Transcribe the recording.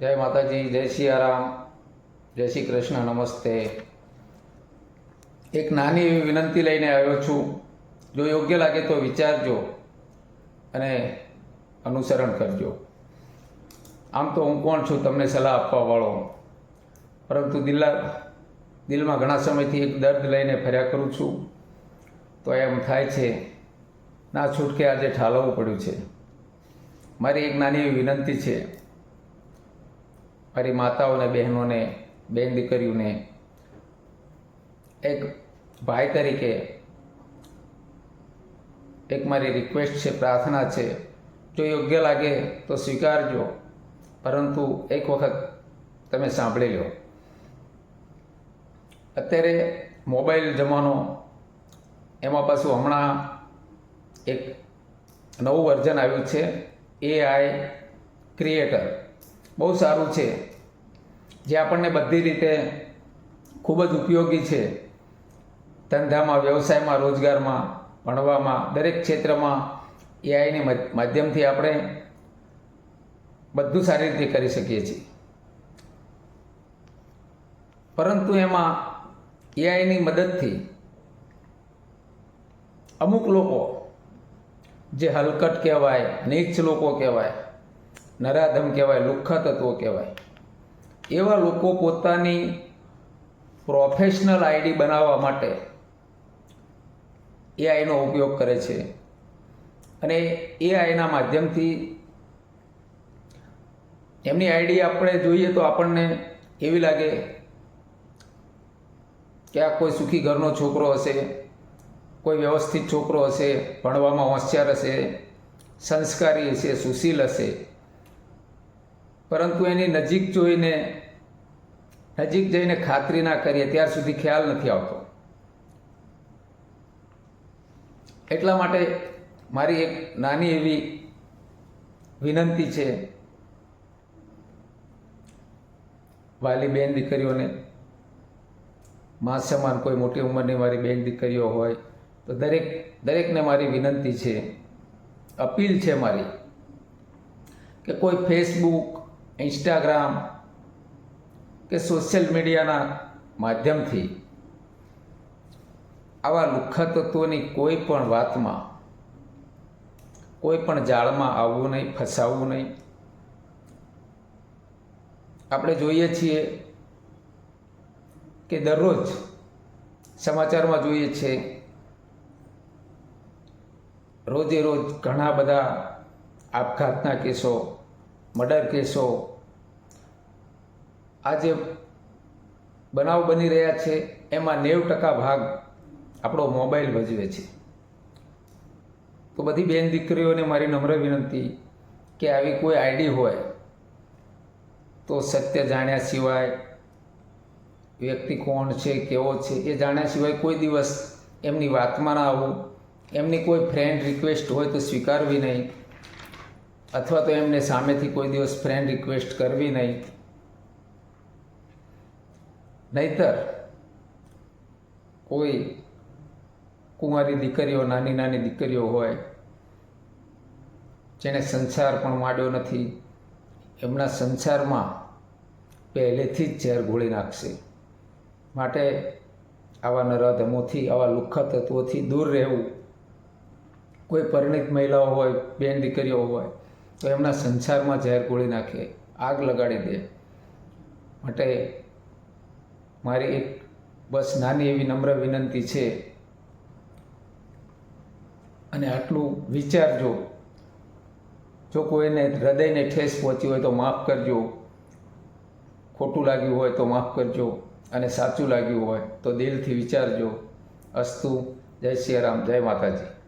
જય માતાજી, જય સિયારામ, જય શ્રી કૃષ્ણ, નમસ્તે. એક નાની એવી વિનંતી લઈને આવ્યો છું. જો યોગ્ય લાગે તો વિચારજો અને અનુસરણ કરજો. આમ તો હું કોણ છું તમને સલાહ આપવા વાળો? પરંતુ દિલ્લા દિલમાં ઘણા સમયથી એક દર્દ લઈને ફર્યા કરું છું. તો એમ થાય છે, ના છૂટકે આજે ઠાલવવું પડ્યું છે. મારી એક નાની એવી વિનંતી છે. મારી માતાઓને, બહેનોને, બેન દીકરીઓને એક ભાઈ તરીકે એક મારી રિક્વેસ્ટ છે, પ્રાર્થના છે. જો યોગ્ય લાગે તો સ્વીકારજો, પરંતુ એક વખત તમે સાંભળી લો. અત્યારે મોબાઈલ જમાનો, એમાં પાછું હમણાં એક નવું વર્ઝન આવ્યું છે એઆઈ ક્રિએટર બહુ સારું છે. જે આપણને બધી રીતે ખૂબ જ ઉપયોગી છે. ધંધામાં, વ્યવસાયમાં, રોજગારમાં, ભણવામાં, દરેક ક્ષેત્રમાં એઆઈની માધ્યમથી આપણે બધું સારી રીતે કરી શકીએ છીએ. પરંતુ એમાં એઆઈની મદદથી અમુક લોકો, જે હલકટ કહેવાય, નીચ લોકો કહેવાય, નરાધમ કહેવાય લુખ્ખા તત્વો કહેવાય એવા લોકો પોતાની પ્રોફેશનલ આઈડી બનાવવા માટે એઆઈનો ઉપયોગ કરે છે. અને એઆઈના માધ્યમથી એમની આઈડી આપણે જોઈએ તો આપણને એવી લાગે કે આ કોઈ સુખી ઘરનો છોકરો હશે, કોઈ વ્યવસ્થિત છોકરો હશે, ભણવામાં હોશિયાર હશે, સંસ્કારી હશે, સુશીલ હશે. પરંતુ એની નજીક જોઈને, નજીક જઈને ખાતરી ના કરીએ, ત્યાર સુધી ખ્યાલ નથી આવતો. એટલા માટે મારી એક નાની એવી વિનંતી છે, વાલી બેન દીકરીઓને. મા સમાન કોઈ મોટી ઉંમરની મારી બેન દીકરીઓ હોય, તો દરેક, દરેકને મારી વિનંતી છે, અપીલ છે મારી, કે કોઈ ફેસબુક ઇન્સ્ટાગ્રામ કે સોશિયલ મીડિયાના માધ્યમથી આવા લુખ્ખા તત્વોની કોઈ પણ વાતમાં, કોઈ પણ જાળમાં આવવું નહીં, ફસાવવું નહીં. આપણે જોઈએ છીએ કે દરરોજ સમાચારમાં જોઈએ છે, રોજે રોજ ઘણા બધા આપઘાતના કેસો મર્ડર કેસો. આ જે બનાવ બની રહ્યા છે, એમાં નેવ ટકા ભાગ આપણો મોબાઈલ ભજવે છે. તો બધી બેન દીકરીઓને મારી નમ્ર વિનંતી કે આવી કોઈ આઈડી હોય તો સત્ય જાણ્યા સિવાય વ્યક્તિ કોણ છે, કેવો છે, એ જાણ્યા સિવાય કોઈ દિવસ એમની વાતમાં ના આવવું એમની કોઈ ફ્રેન્ડ રિક્વેસ્ટ હોય તો સ્વીકારવી નહીં. અથવા તો એમને સામેથી કોઈ દિવસ ફ્રેન્ડ રિક્વેસ્ટ કરવી નહીં. નહીતર કોઈ કુંવારી દીકરીઓ, નાની નાની દીકરીઓ હોય, જેને સંસાર પણ માંડ્યો નથી, એમના સંસારમાં પહેલેથી જ ઝેર ઘોળી નાખશે. માટે આવા નરાધમોથી, આવા લુખ્ખા તત્વોથી દૂર રહેવું. કોઈ પરિણિત મહિલાઓ હોય, બેન દીકરીઓ હોય તો એમના સંસારમાં ઝેર ગોળી નાખે, આગ લગાડી દે. માટે મારી એક બસ નાની એવી નમ્ર વિનંતી છે. અને આટલું વિચારજો જો કોઈને હૃદયને ઠેસ પહોંચી હોય તો માફ કરજો. ખોટું લાગ્યું હોય તો માફ કરજો અને સાચું લાગ્યું હોય તો દિલથી વિચારજો. અસ્તુ, જય સિયારામ જય માતાજી.